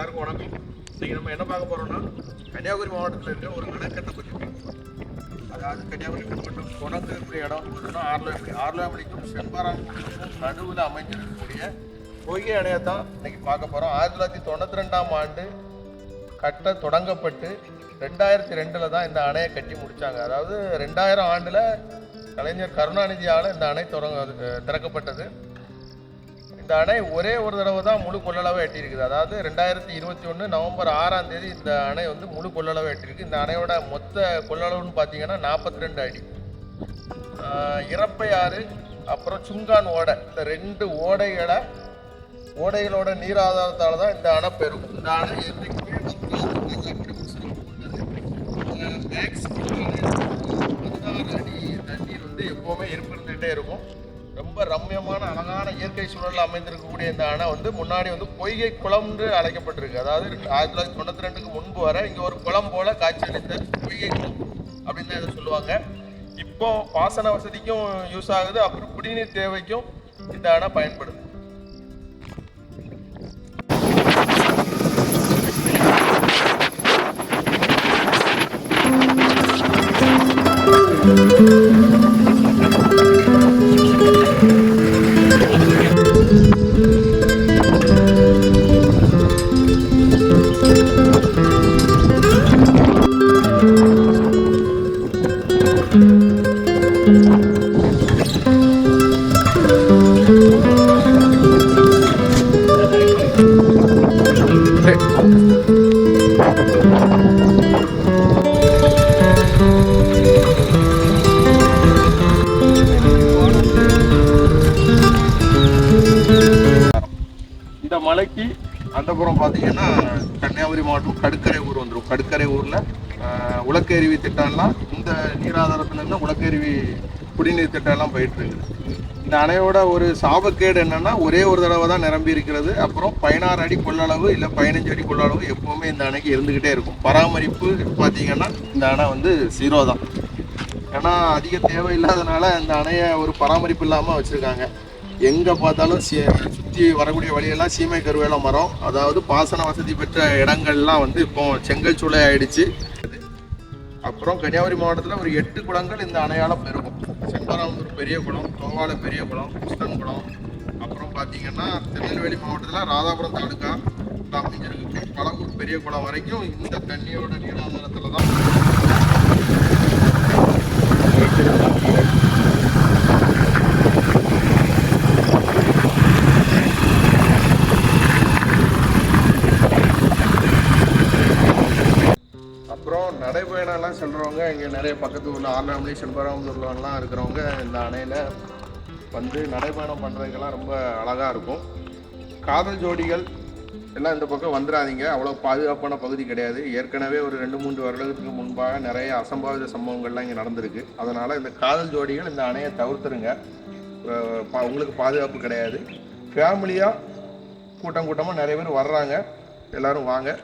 எல்லாருக்கும் வணக்கம். இன்னைக்கு நம்ம என்ன பார்க்க போறோம்னா கன்னியாகுமரி மாவட்டத்தில் இருக்க ஒரு அணைக்கட்டை பற்றி அதாவது கன்னியாகுமரி மாவட்டம் தொடங்கக்கூடிய இடம் பார்த்தீங்கன்னா ஆர்லாமணி ஆர்லாமணிக்கும் செம்பாராமணிக்கும் நடுவில் அமைஞ்சிருக்கக்கூடிய பொய்கை அணையை தான் இன்னைக்கு பார்க்க போகிறோம் ஆயிரத்தி தொள்ளாயிரத்தி தொண்ணூற்றி ரெண்டாம் ஆண்டு கட்ட தொடங்கப்பட்டு ரெண்டாயிரத்தி ரெண்டில் தான் இந்த அணையை கட்டி முடித்தாங்க அதாவது ரெண்டாயிரம் ஆண்டில் கலைஞர் கருணாநிதியால் இந்த அணை தொடங்க திறக்கப்பட்டது. இந்த அணை ஒரே ஒரு தடவை தான் முழு கொள்ளளவை எட்டியிருக்குது. அதாவது ரெண்டாயிரத்தி இருபத்தி ஒன்று நவம்பர் ஆறாம் தேதி இந்த அணை வந்து முழு கொள்ளளவை எட்டியிருக்கு. இந்த அணையோட மொத்த கொள்ளளவுன்னு பார்த்தீங்கன்னா நாற்பத்தி ரெண்டு அடி. இறப்பை ஆறு அப்புறம் சுங்கான் ஓடை. இந்த ரெண்டு ஓடைகளை ஓடைகளோட நீர் ஆதாரத்தால் தான் இந்த அணை பெறும் இந்த அணை என்றைக்குமே பதினாறு அடி தண்ணீர் வந்து எப்போவுமே இருந்துகிட்டே இருக்கும். ரொம்ப ரம்மியமான அழகான இயற்கை சூழலில் அமைந்திருக்கக்கூடிய இந்த அணை வந்து முன்னாடி வந்து பொய்கை குளம்னு அழைக்கப்பட்டிருக்கு. அதாவது ஆயிரத்தி தொள்ளாயிரத்தி தொண்ணூற்றி ரெண்டுக்கு முன்பு வர இங்கே ஒரு குளம் போல காட்சியளித்த பொய்கை குளம் அப்படின்னு தான் இதை சொல்லுவாங்க. இப்போ பாசன வசதிக்கும் யூஸ் ஆகுது அப்புறம் குடிநீர் தேவைக்கும் இந்த அணை பயன்படுது. இந்த மலைக்கு அந்த புறம் பார்த்தீங்கன்னா கன்னியாகுமரி மாவட்டம் கடுக்கரை ஊர் வந்துடும் கடுக்கரை ஊரில் உலக்கருவி திட்டம்லாம் இந்த நீராதாரத்துலேருந்து உலக்கருவி குடிநீர் திட்டம்லாம் போயிட்டுருக்குது. இந்த அணையோட ஒரு சாபக்கேடு என்னன்னா ஒரே ஒரு தடவை தான் நிரம்பி இருக்கிறது. அப்புறம் பதினாறு அடி கொள்ளளவு இல்லை பதினஞ்சு அடி கொள்ளளவு எப்போவுமே இந்த அணைக்கு இருந்துக்கிட்டே இருக்கும். பராமரிப்பு பார்த்தீங்கன்னா இந்த அணை வந்து ஜீரோ தான். ஏன்னா அதிக தேவை இல்லாதனால இந்த அணையை ஒரு பராமரிப்பு இல்லாமல் வச்சுருக்காங்க. எங்கே பார்த்தாலும் சி சுற்றி வரக்கூடிய வழியெல்லாம் சீமை கருவேல மரம். அதாவது பாசன வசதி பெற்ற இடங்கள்லாம் வந்து இப்போ செங்கல் சூளை ஆயிடுச்சு அப்புறம் கன்னியாகுமரி மாவட்டத்தில் ஒரு எட்டு குளங்கள் இந்த அணையால் பெருகும். செம்பராமூர் பெரிய குளம் தோவாளை பெரிய குளம் கிருஷ்ணன் குளம் அப்புறம் பார்த்தீங்கன்னா திருநெல்வேலி மாவட்டத்தில் ராதாபுரம் தாலுக்கா அமைஞ்சிருக்கு பழம்பூர் பெரிய குளம் வரைக்கும் இந்த தண்ணியோட நீராதாரத்தில் தான் அப்புறம் நடைபயணம்லாம் செல்கிறவங்க இங்கே நிறைய பக்கத்து ஊரில் ஆர்லாமணி செண்பராமூர்லாம் இருக்கிறவங்க இந்த அணையில் வந்து நடைபயணம் பண்ணுறதுக்கெல்லாம் ரொம்ப அழகாக இருக்கும். காதல் ஜோடிகள் எல்லாம் இந்த பக்கம் வந்துடாதீங்க அவ்வளோ பாதுகாப்பான பகுதி கிடையாது. ஏற்கனவே ஒரு ரெண்டு மூன்று வருடத்துக்கு முன்பாக நிறைய அசம்பாவித சம்பவங்கள்லாம் இங்கே நடந்திருக்கு. அதனால் இந்த காதல் ஜோடிகள் இந்த அணையை தவிர்த்துருங்க. பா- உங்களுக்கு பாதுகாப்பு கிடையாது. ஃபேமிலியாக கூட்டம் கூட்டமாக நிறைய பேர் வர்றாங்க. எல்லோரும் வாங்க.